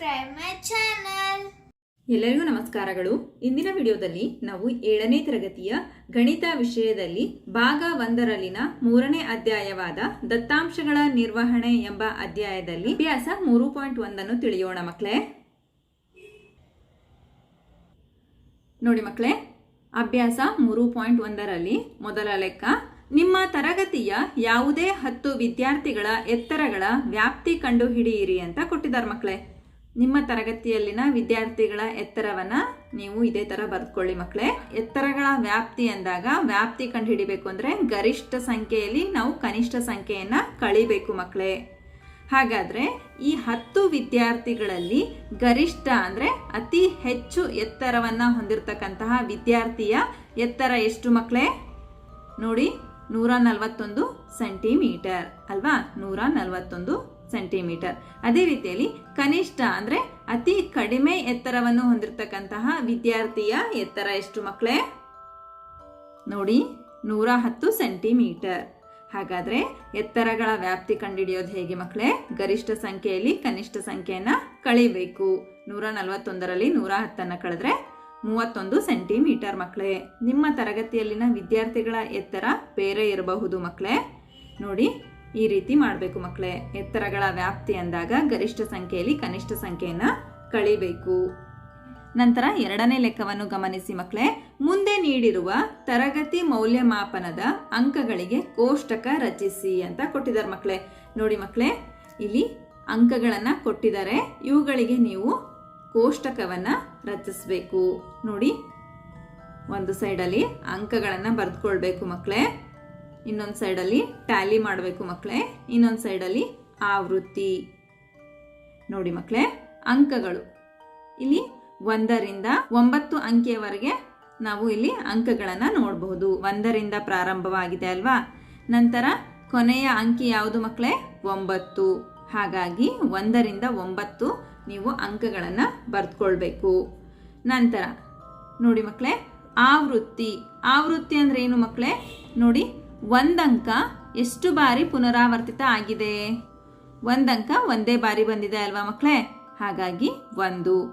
subscribe my channel ಎಲ್ಲರಿಗೂ ನಮಸ್ಕಾರಗಳು. ಇಂದಿನ ವಿಡಿಯೋದಲ್ಲಿ ನಾವು ಏಳನೇ ತರಗತಿಯ ಗಣಿತ ವಿಷಯದಲ್ಲಿ ಭಾಗ ಒಂದರಲ್ಲಿನ ಮೂರನೇ ಅಧ್ಯಾಯವಾದ ದತ್ತಾಂಶಗಳ ನಿರ್ವಹಣೆ ಎಂಬ ಅಧ್ಯಾಯದಲ್ಲಿ ಅಭ್ಯಾಸ ಮೂರು ಪಾಯಿಂಟ್ ಒಂದನ್ನು ತಿಳಿಯೋಣ ಮಕ್ಕಳೇ. ನೋಡಿ ಮಕ್ಕಳೇ, ಅಭ್ಯಾಸ ಮೂರು ಪಾಯಿಂಟ್ ಒಂದರಲ್ಲಿ ಮೊದಲ ಲೆಕ್ಕ, ನಿಮ್ಮ ತರಗತಿಯ ಯಾವುದೇ ಹತ್ತು ವಿದ್ಯಾರ್ಥಿಗಳ ಎತ್ತರಗಳ ವ್ಯಾಪ್ತಿ ಕಂಡುಹಿಡಿಯಿರಿ ಅಂತ ಕೊಟ್ಟಿದ್ದಾರೆ ಮಕ್ಕಳೇ. ನಿಮ್ಮ ತರಗತಿಯಲ್ಲಿನ ವಿದ್ಯಾರ್ಥಿಗಳ ಎತ್ತರವನ್ನ ನೀವು ಇದೇ ತರ ಬರೆದುಕೊಳ್ಳಿ ಮಕ್ಕಳೇ ಎತ್ತರಗಳ ವ್ಯಾಪ್ತಿ ಅಂದಾಗ ವ್ಯಾಪ್ತಿ ಕಂಡುಹಿಡಿಬೇಕು ಅಂದ್ರೆ ಗರಿಷ್ಠ ಸಂಖ್ಯೆಯಲ್ಲಿ ನಾವು ಕನಿಷ್ಠ ಸಂಖ್ಯೆಯನ್ನು ಕಳಿಬೇಕು ಮಕ್ಕಳೇ ಹಾಗಾದ್ರೆ ಈ ಹತ್ತು ವಿದ್ಯಾರ್ಥಿಗಳಲ್ಲಿ ಗರಿಷ್ಠ ಅಂದ್ರೆ ಅತಿ ಹೆಚ್ಚು ಎತ್ತರವನ್ನ ಹೊಂದಿರತಕ್ಕಂತಹ ವಿದ್ಯಾರ್ಥಿಯ ಎತ್ತರ ಎಷ್ಟು ಮಕ್ಕಳೇ ನೋಡಿ, ನೂರ ನಲವತ್ತೊಂದು ಸೆಂಟಿಮೀಟರ್ ಅಲ್ವಾ? ನೂರ ನಲವತ್ತೊಂದು ಸೆಂಟಿಮೀಟರ್ ಅದೇ ರೀತಿಯಲ್ಲಿ ಕನಿಷ್ಠ ಅಂದ್ರೆ ಅತಿ ಕಡಿಮೆ ಎತ್ತರವನ್ನು ಹೊಂದಿರತಕ್ಕಂತಹ ವಿದ್ಯಾರ್ಥಿಯ ಎತ್ತರ ಎಷ್ಟು ಮಕ್ಕಳೇ ನೋಡಿ, ನೂರ ಹತ್ತು ಸೆಂಟಿಮೀಟರ್ ಹಾಗಾದ್ರೆ ಎತ್ತರಗಳ ವ್ಯಾಪ್ತಿ ಕಂಡುಹಿಡಿಯೋದು ಹೇಗೆ ಮಕ್ಕಳೇ ಗರಿಷ್ಠ ಸಂಖ್ಯೆಯಲ್ಲಿ ಕನಿಷ್ಠ ಸಂಖ್ಯೆಯನ್ನು ಕಳಿಬೇಕು. ನೂರ ನಲವತ್ತೊಂದರಲ್ಲಿ ನೂರ ಹತ್ತನ್ನು ಕಳೆದ್ರೆ ಮೂವತ್ತೊಂದು ಸೆಂಟಿಮೀಟರ್ ಮಕ್ಕಳೇ ನಿಮ್ಮ ತರಗತಿಯಲ್ಲಿನ ವಿದ್ಯಾರ್ಥಿಗಳ ಎತ್ತರ ಬೇರೆ ಇರಬಹುದು ಮಕ್ಕಳೇ ನೋಡಿ ಈ ರೀತಿ ಮಾಡಬೇಕು ಮಕ್ಕಳೇ ಎತ್ತರಗಳ ವ್ಯಾಪ್ತಿ ಅಂದಾಗ ಗರಿಷ್ಠ ಸಂಖ್ಯೆಯಲ್ಲಿ ಕನಿಷ್ಠ ಸಂಖ್ಯೆಯನ್ನು ಕಳಿಬೇಕು. ನಂತರ ಎರಡನೇ ಲೆಕ್ಕವನ್ನು ಗಮನಿಸಿ ಮಕ್ಕಳೇ ಮುಂದೆ ನೀಡಿರುವ ತರಗತಿ ಮೌಲ್ಯಮಾಪನದ ಅಂಕಗಳಿಗೆ ಕೋಷ್ಟಕ ರಚಿಸಿ ಅಂತ ಕೊಟ್ಟಿದ್ದಾರೆ ಮಕ್ಕಳೇ ನೋಡಿ ಮಕ್ಕಳೇ ಇಲ್ಲಿ ಅಂಕಗಳನ್ನು ಕೊಟ್ಟಿದ್ದಾರೆ. ಇವುಗಳಿಗೆ ನೀವು ಕೋಷ್ಟಕವನ್ನ ರಚಿಸಬೇಕು. ನೋಡಿ, ಒಂದು ಸೈಡಲ್ಲಿ ಅಂಕಗಳನ್ನು ಬರೆದುಕೊಳ್ಬೇಕು ಮಕ್ಕಳೇ ಇನ್ನೊಂದು ಸೈಡಲ್ಲಿ ಟ್ಯಾಲಿ ಮಾಡಬೇಕು ಮಕ್ಕಳೇ ಇನ್ನೊಂದು ಸೈಡಲ್ಲಿ ಆವೃತ್ತಿ. ನೋಡಿ ಮಕ್ಕಳೇ ಅಂಕಗಳು. ಇಲ್ಲಿ ಒಂದರಿಂದ ಒಂಬತ್ತು ಅಂಕಿಯವರೆಗೆ ನಾವು ಇಲ್ಲಿ ಅಂಕಗಳನ್ನು ನೋಡಬಹುದು. ಒಂದರಿಂದ ಪ್ರಾರಂಭವಾಗಿದೆ ಅಲ್ವಾ? ನಂತರ ಕೊನೆಯ ಅಂಕಿ ಯಾವುದು ಮಕ್ಕಳೇ ಒಂಬತ್ತು. ಹಾಗಾಗಿ ಒಂದರಿಂದ ಒಂಬತ್ತು ನೀವು ಅಂಕಗಳನ್ನು ಬರೆದುಕೊಳ್ಬೇಕು. ನಂತರ ನೋಡಿ ಮಕ್ಕಳೇ ಆವೃತ್ತಿ. ಆವೃತ್ತಿ ಅಂದರೆ ಏನು ಮಕ್ಕಳೇ ನೋಡಿ ಒಂದಂಕ ಎಷ್ಟು ಬಾರಿ ಪುನರಾವರ್ತಿತ ಆಗಿದೆ? ಒಂದಂಕ ಒಂದೇ ಬಾರಿ ಬಂದಿದೆ ಅಲ್ವಾ ಮಕ್ಕಳೇ ಹಾಗಾಗಿ ಒಂದು.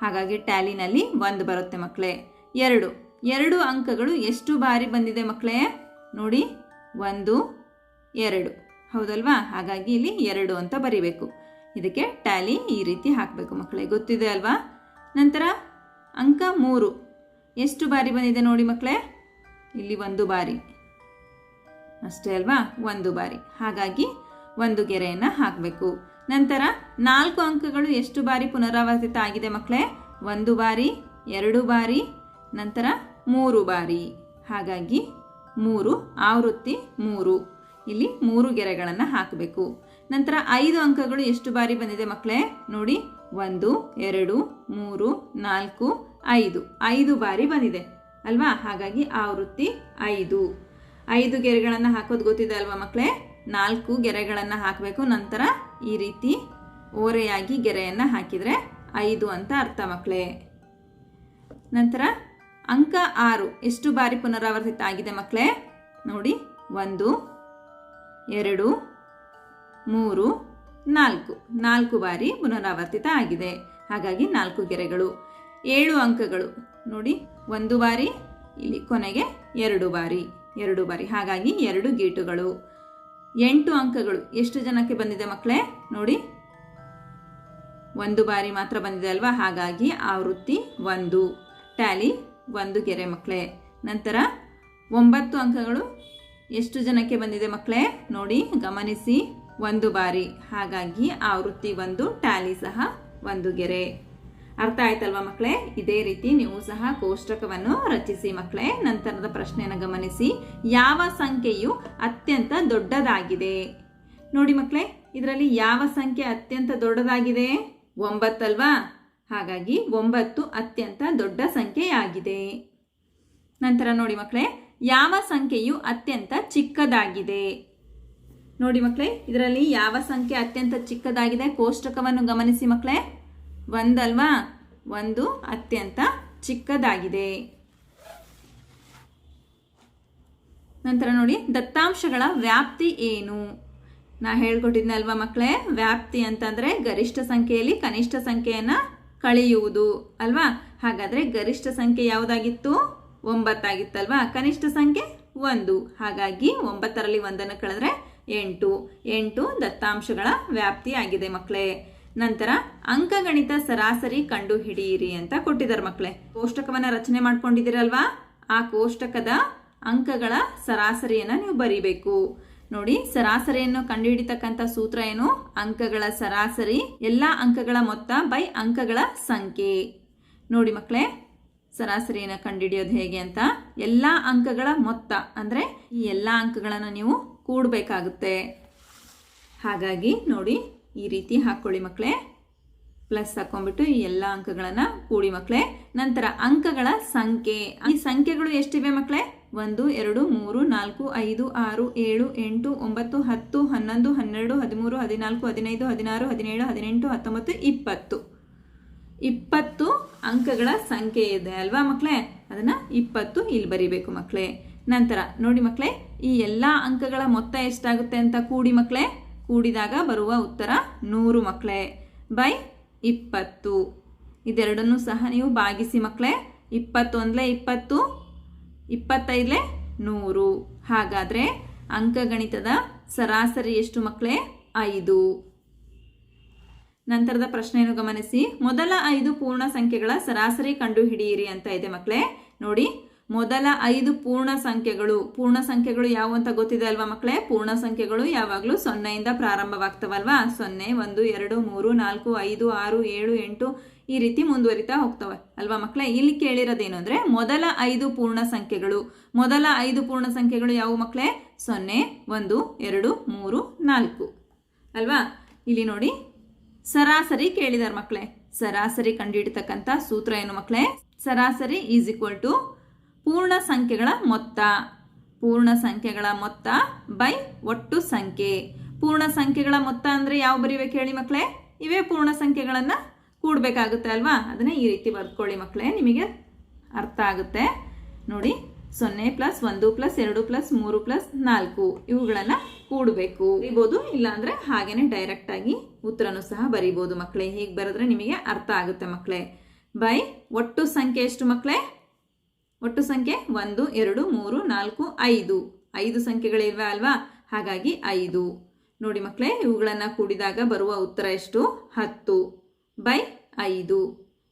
ಹಾಗಾಗಿ ಟ್ಯಾಲಿನಲ್ಲಿ ಒಂದು ಬರುತ್ತೆ ಮಕ್ಕಳೇ ಎರಡು. ಎರಡು ಅಂಕಗಳು ಎಷ್ಟು ಬಾರಿ ಬಂದಿದೆ ಮಕ್ಕಳೇ ನೋಡಿ, ಒಂದು, ಎರಡು. ಹೌದಲ್ವಾ? ಹಾಗಾಗಿ ಇಲ್ಲಿ ಎರಡು ಅಂತ ಬರಿಬೇಕು. ಇದಕ್ಕೆ ಟ್ಯಾಲಿ ಈ ರೀತಿ ಹಾಕಬೇಕು ಮಕ್ಕಳೇ ಗೊತ್ತಿದೆ ಅಲ್ವಾ? ನಂತರ ಅಂಕ ಮೂರು. ಎಷ್ಟು ಬಾರಿ ಬಂದಿದೆ ನೋಡಿ ಮಕ್ಕಳೇ ಇಲ್ಲಿ ಒಂದು ಬಾರಿ. ಅಷ್ಟೇ ಅಲ್ವಾ? ಒಂದು ಬಾರಿ. ಹಾಗಾಗಿ ಒಂದು ಗೆರೆಯನ್ನು ಹಾಕಬೇಕು. ನಂತರ ನಾಲ್ಕು ಅಂಕಗಳು ಎಷ್ಟು ಬಾರಿ ಪುನರಾವರ್ತಿತ ಆಗಿದೆ ಮಕ್ಕಳೇ ಒಂದು ಬಾರಿ, ಎರಡು ಬಾರಿ, ನಂತರ ಮೂರು ಬಾರಿ. ಹಾಗಾಗಿ ಮೂರು, ಆವೃತ್ತಿ ಮೂರು. ಇಲ್ಲಿ ಮೂರು ಗೆರೆಗಳನ್ನು ಹಾಕಬೇಕು. ನಂತರ ಐದು ಅಂಕಗಳು ಎಷ್ಟು ಬಾರಿ ಬಂದಿದೆ ಮಕ್ಕಳೇ ನೋಡಿ, ಒಂದು, ಎರಡು, ಮೂರು, ನಾಲ್ಕು, ಐದು. ಐದು ಬಾರಿ ಬಂದಿದೆ. ಅಲ್ವಾ? ಹಾಗಾಗಿ ಆವೃತ್ತಿ ಐದು. ಐದು ಗೆರೆಗಳನ್ನು ಹಾಕೋದು ಗೊತ್ತಿದೆ ಅಲ್ವಾ ಮಕ್ಕಳೇ ನಾಲ್ಕು ಗೆರೆಗಳನ್ನು ಹಾಕಬೇಕು, ನಂತರ ಈ ರೀತಿ ಓರೆಯಾಗಿ ಗೆರೆಯನ್ನು ಹಾಕಿದರೆ ಐದು ಅಂತ ಅರ್ಥ ಮಕ್ಕಳೇ ನಂತರ ಅಂಕ ಆರು, ಎಷ್ಟು ಬಾರಿ ಪುನರಾವರ್ತಿತ ಆಗಿದೆ ಮಕ್ಕಳೇ ನೋಡಿ, ಒಂದು, ಎರಡು, ಮೂರು, ನಾಲ್ಕು. ನಾಲ್ಕು ಬಾರಿ ಪುನರಾವರ್ತಿತ ಆಗಿದೆ. ಹಾಗಾಗಿ ನಾಲ್ಕು ಗೆರೆಗಳು. ಏಳು ಅಂಕಗಳು. ನೋಡಿ, ಒಂದು ಬಾರಿ, ಇಲ್ಲಿ ಕೊನೆಗೆ ಎರಡು ಬಾರಿ. ಎರಡು ಬಾರಿ. ಹಾಗಾಗಿ ಎರಡು ಗೀಟುಗಳು. ಎಂಟು ಅಂಕಗಳು. ಎಷ್ಟು ಜನಕ್ಕೆ ಬಂದಿದೆ ಮಕ್ಕಳೇ? ನೋಡಿ. ಒಂದು ಬಾರಿ ಮಾತ್ರ ಬಂದಿದೆ ಅಲ್ವಾ? ಹಾಗಾಗಿ ಆವೃತ್ತಿ ಒಂದು. ಟ್ಯಾಲಿ ಒಂದು ಗೆರೆ ಮಕ್ಕಳೇ. ನಂತರ ಒಂಬತ್ತು ಅಂಕಗಳು. ಎಷ್ಟು ಜನಕ್ಕೆ ಬಂದಿದೆ ಮಕ್ಕಳೇ? ನೋಡಿ, ಗಮನಿಸಿ. ಒಂದು ಬಾರಿ. ಹಾಗಾಗಿ ಆವೃತ್ತಿ ಒಂದು, ಟ್ಯಾಲಿ ಸಹ ಒಂದು ಗೆರೆ. ಅರ್ಥ ಆಯ್ತಲ್ವಾ ಮಕ್ಕಳೇ ಇದೇ ರೀತಿ ನೀವು ಸಹ ಕೋಷ್ಟಕವನ್ನು ರಚಿಸಿ ಮಕ್ಕಳೇ ನಂತರದ ಪ್ರಶ್ನೆಯನ್ನು ಗಮನಿಸಿ. ಯಾವ ಸಂಖ್ಯೆಯು ಅತ್ಯಂತ ದೊಡ್ಡದಾಗಿದೆ? ನೋಡಿ ಮಕ್ಕಳೇ ಇದರಲ್ಲಿ ಯಾವ ಸಂಖ್ಯೆ ಅತ್ಯಂತ ದೊಡ್ಡದಾಗಿದೆ? ಒಂಬತ್ತಲ್ವಾ? ಹಾಗಾಗಿ ಒಂಬತ್ತು ಅತ್ಯಂತ ದೊಡ್ಡ ಸಂಖ್ಯೆಯಾಗಿದೆ. ನಂತರ ನೋಡಿ ಮಕ್ಕಳೇ ಯಾವ ಸಂಖ್ಯೆಯು ಅತ್ಯಂತ ಚಿಕ್ಕದಾಗಿದೆ? ನೋಡಿ ಮಕ್ಕಳೇ ಇದರಲ್ಲಿ ಯಾವ ಸಂಖ್ಯೆ ಅತ್ಯಂತ ಚಿಕ್ಕದಾಗಿದೆ? ಕೋಷ್ಟಕವನ್ನು ಗಮನಿಸಿ ಮಕ್ಕಳೇ ಒಂದಲ್ವಾ? ಒಂದು ಅತ್ಯಂತ ಚಿಕ್ಕದಾಗಿದೆ. ನಂತರ ನೋಡಿ, ದತ್ತಾಂಶಗಳ ವ್ಯಾಪ್ತಿ ಏನು? ನಾ ಹೇಳ್ಕೊಟ್ಟಿದ್ನಲ್ವಾ ಮಕ್ಕಳೇ ವ್ಯಾಪ್ತಿ ಅಂತಂದ್ರೆ ಗರಿಷ್ಠ ಸಂಖ್ಯೆಯಲ್ಲಿ ಕನಿಷ್ಠ ಸಂಖ್ಯೆಯನ್ನು ಕಳೆಯುವುದು, ಅಲ್ವಾ? ಹಾಗಾದ್ರೆ ಗರಿಷ್ಠ ಸಂಖ್ಯೆ ಯಾವುದಾಗಿತ್ತು? ಒಂಬತ್ತಾಗಿತ್ತಲ್ವಾ? ಕನಿಷ್ಠ ಸಂಖ್ಯೆ ಒಂದು. ಹಾಗಾಗಿ ಒಂಬತ್ತರಲ್ಲಿ ಒಂದನ್ನು ಕಳೆದ್ರೆ ಎಂಟು. ಎಂಟು ದತ್ತಾಂಶಗಳ ವ್ಯಾಪ್ತಿ ಆಗಿದೆ ಮಕ್ಕಳೇ ನಂತರ ಅಂಕಗಣಿತ ಸರಾಸರಿ ಕಂಡು ಹಿಡಿಯಿರಿ ಅಂತ ಕೊಟ್ಟಿದ್ದಾರೆ ಮಕ್ಕಳೇ. ಕೋಷ್ಟಕವನ್ನ ರಚನೆ ಮಾಡ್ಕೊಂಡಿದ್ದೀರಲ್ವಾ? ಆ ಕೋಷ್ಟಕದ ಅಂಕಗಳ ಸರಾಸರಿಯನ್ನ ನೀವು ಬರೀಬೇಕು. ನೋಡಿ, ಸರಾಸರಿಯನ್ನು ಕಂಡುಹಿಡಿತಕ್ಕಂಥ ಸೂತ್ರ ಏನು? ಅಂಕಗಳ ಸರಾಸರಿ, ಎಲ್ಲ ಅಂಕಗಳ ಮೊತ್ತ ಬೈ ಅಂಕಗಳ ಸಂಖ್ಯೆ. ನೋಡಿ ಮಕ್ಕಳೇ, ಸರಾಸರಿಯನ್ನು ಕಂಡುಹಿಡಿಯೋದು ಹೇಗೆ ಅಂತ? ಎಲ್ಲ ಅಂಕಗಳ ಮೊತ್ತ, ಅಂದರೆ ಈ ಎಲ್ಲ ಅಂಕಗಳನ್ನು ನೀವು ಕೂಡಬೇಕಾಗುತ್ತೆ. ಹಾಗಾಗಿ ನೋಡಿ ಈ ರೀತಿ ಹಾಕ್ಕೊಳ್ಳಿ ಮಕ್ಕಳೇ. ಪ್ಲಸ್ ಹಾಕೊಂಡ್ಬಿಟ್ಟು ಈ ಎಲ್ಲ ಅಂಕಗಳನ್ನು ಕೂಡಿ ಮಕ್ಕಳೇ. ನಂತರ ಅಂಕಗಳ ಸಂಖ್ಯೆ. ಈ ಸಂಖ್ಯೆಗಳು ಎಷ್ಟಿವೆ ಮಕ್ಕಳೇ? ಒಂದು, ಎರಡು, ಮೂರು, ನಾಲ್ಕು, ಐದು, ಆರು, ಏಳು, ಎಂಟು, ಒಂಬತ್ತು, ಹತ್ತು, ಹನ್ನೊಂದು, ಹನ್ನೆರಡು, ಹದಿಮೂರು, ಹದಿನಾಲ್ಕು, ಹದಿನೈದು, ಹದಿನಾರು, ಹದಿನೇಳು, ಹದಿನೆಂಟು, ಹತ್ತೊಂಬತ್ತು, ಇಪ್ಪತ್ತು. ಇಪ್ಪತ್ತು ಅಂಕಗಳ ಸಂಖ್ಯೆ ಇದೆ ಅಲ್ವಾ ಮಕ್ಕಳೇ? ಅದನ್ನ ಇಪ್ಪತ್ತು ಇಲ್ಲಿ ಬರೀಬೇಕು ಮಕ್ಕಳೇ. ನಂತರ ನೋಡಿ ಮಕ್ಕಳೇ, ಈ ಎಲ್ಲ ಅಂಕಗಳ ಮೊತ್ತ ಎಷ್ಟಾಗುತ್ತೆ ಅಂತ ಕೂಡಿ ಮಕ್ಕಳೇ. ಕೂಡಿದಾಗ ಬರುವ ಉತ್ತರ ನೂರು ಮಕ್ಕಳೇ ಬೈ ಇಪ್ಪತ್ತು. ಇದೆರಡನ್ನೂ ಸಹ ನೀವು ಭಾಗಿಸಿ ಮಕ್ಕಳೇ ಇಪ್ಪತ್ತೊಂದಲೇ ಇಪ್ಪತ್ತು, ಇಪ್ಪತ್ತೈದಲೇ ನೂರು. ಹಾಗಾದರೆ ಅಂಕಗಣಿತದ ಸರಾಸರಿ ಎಷ್ಟು ಮಕ್ಕಳೇ ಐದು. ನಂತರದ ಪ್ರಶ್ನೆಯನ್ನು ಗಮನಿಸಿ. ಮೊದಲ ಐದು ಪೂರ್ಣ ಸಂಖ್ಯೆಗಳ ಸರಾಸರಿ ಕಂಡುಹಿಡಿಯಿರಿ ಅಂತ ಇದೆ ಮಕ್ಕಳೇ ನೋಡಿ ಮೊದಲ ಐದು ಪೂರ್ಣ ಸಂಖ್ಯೆಗಳು. ಪೂರ್ಣ ಸಂಖ್ಯೆಗಳು ಯಾವುವು ಅಂತ ಗೊತ್ತಿದೆ ಅಲ್ವಾ ಮಕ್ಕಳೇ ಪೂರ್ಣ ಸಂಖ್ಯೆಗಳು ಯಾವಾಗಲೂ ಸೊನ್ನೆಯಿಂದ ಪ್ರಾರಂಭವಾಗ್ತವಲ್ವಾ? ಸೊನ್ನೆ, ಒಂದು, ಎರಡು, ಮೂರು, ನಾಲ್ಕು, ಐದು, ಆರು, ಏಳು, ಎಂಟು ಈ ರೀತಿ ಮುಂದುವರಿತಾ ಹೋಗ್ತವೆ. ಅಲ್ವಾ ಮಕ್ಕಳೇ ಇಲ್ಲಿ ಕೇಳಿರೋದೇನು ಅಂದರೆ ಮೊದಲ ಐದು ಪೂರ್ಣ ಸಂಖ್ಯೆಗಳು. ಮೊದಲ ಐದು ಪೂರ್ಣ ಸಂಖ್ಯೆಗಳು ಯಾವುವು ಮಕ್ಕಳೇ ಸೊನ್ನೆ, ಒಂದು, ಎರಡು, ಮೂರು, ನಾಲ್ಕು. ಅಲ್ವಾ? ಇಲ್ಲಿ ನೋಡಿ. ಸರಾಸರಿ ಕೇಳಿದಾರೆ ಮಕ್ಕಳೇ ಸರಾಸರಿ ಕಂಡುಹಿಡಿತಕ್ಕಂಥ ಸೂತ್ರ ಏನು ಮಕ್ಕಳೇ ಸರಾಸರಿ ಈಸ್ ಈಕ್ವಲ್ ಟು ಪೂರ್ಣ ಸಂಖ್ಯೆಗಳ ಮೊತ್ತ. ಪೂರ್ಣ ಸಂಖ್ಯೆಗಳ ಮೊತ್ತ ಬೈ ಒಟ್ಟು ಸಂಖ್ಯೆ. ಪೂರ್ಣ ಸಂಖ್ಯೆಗಳ ಮೊತ್ತ ಅಂದ್ರೆ ಯಾವ ಬರಿಬೇಕು ಹೇಳಿ ಮಕ್ಕಳೇ ಇವೇ ಪೂರ್ಣ ಸಂಖ್ಯೆಗಳನ್ನ ಕೂಡಬೇಕಾಗುತ್ತೆ ಅಲ್ವಾ? ಅದನ್ನ ಈ ರೀತಿ ಬರ್ಕೊಳ್ಳಿ ಮಕ್ಕಳೇ ನಿಮಗೆ ಅರ್ಥ ಆಗುತ್ತೆ. ನೋಡಿ, ಸೊನ್ನೆ ಪ್ಲಸ್ ಒಂದು ಪ್ಲಸ್ ಎರಡು ಪ್ಲಸ್ ಮೂರು ಪ್ಲಸ್ ನಾಲ್ಕು, ಇವುಗಳನ್ನ ಕೂಡಬೇಕು. ಬರಿಬೋದು, ಇಲ್ಲ ಅಂದ್ರೆ ಹಾಗೇನೆ ಡೈರೆಕ್ಟ್ ಆಗಿ ಉತ್ತರನು ಸಹ ಬರಿಬೋದು ಮಕ್ಕಳೇ ಹೀಗೆ ಬರೆದ್ರೆ ನಿಮಗೆ ಅರ್ಥ ಆಗುತ್ತೆ ಮಕ್ಕಳೇ ಬೈ ಒಟ್ಟು ಸಂಖ್ಯೆ ಎಷ್ಟು ಮಕ್ಕಳೇ ಒಟ್ಟು ಸಂಖ್ಯೆ ಒಂದು, ಎರಡು, ಮೂರು, ನಾಲ್ಕು, ಐದು. ಐದು ಸಂಖ್ಯೆಗಳಿವೆ ಅಲ್ವಾ? ಹಾಗಾಗಿ ಐದು. ನೋಡಿ ಮಕ್ಕಳೇ ಇವುಗಳನ್ನು ಕೂಡಿದಾಗ ಬರುವ ಉತ್ತರ ಎಷ್ಟು? ಹತ್ತು ಬೈ ಐದು.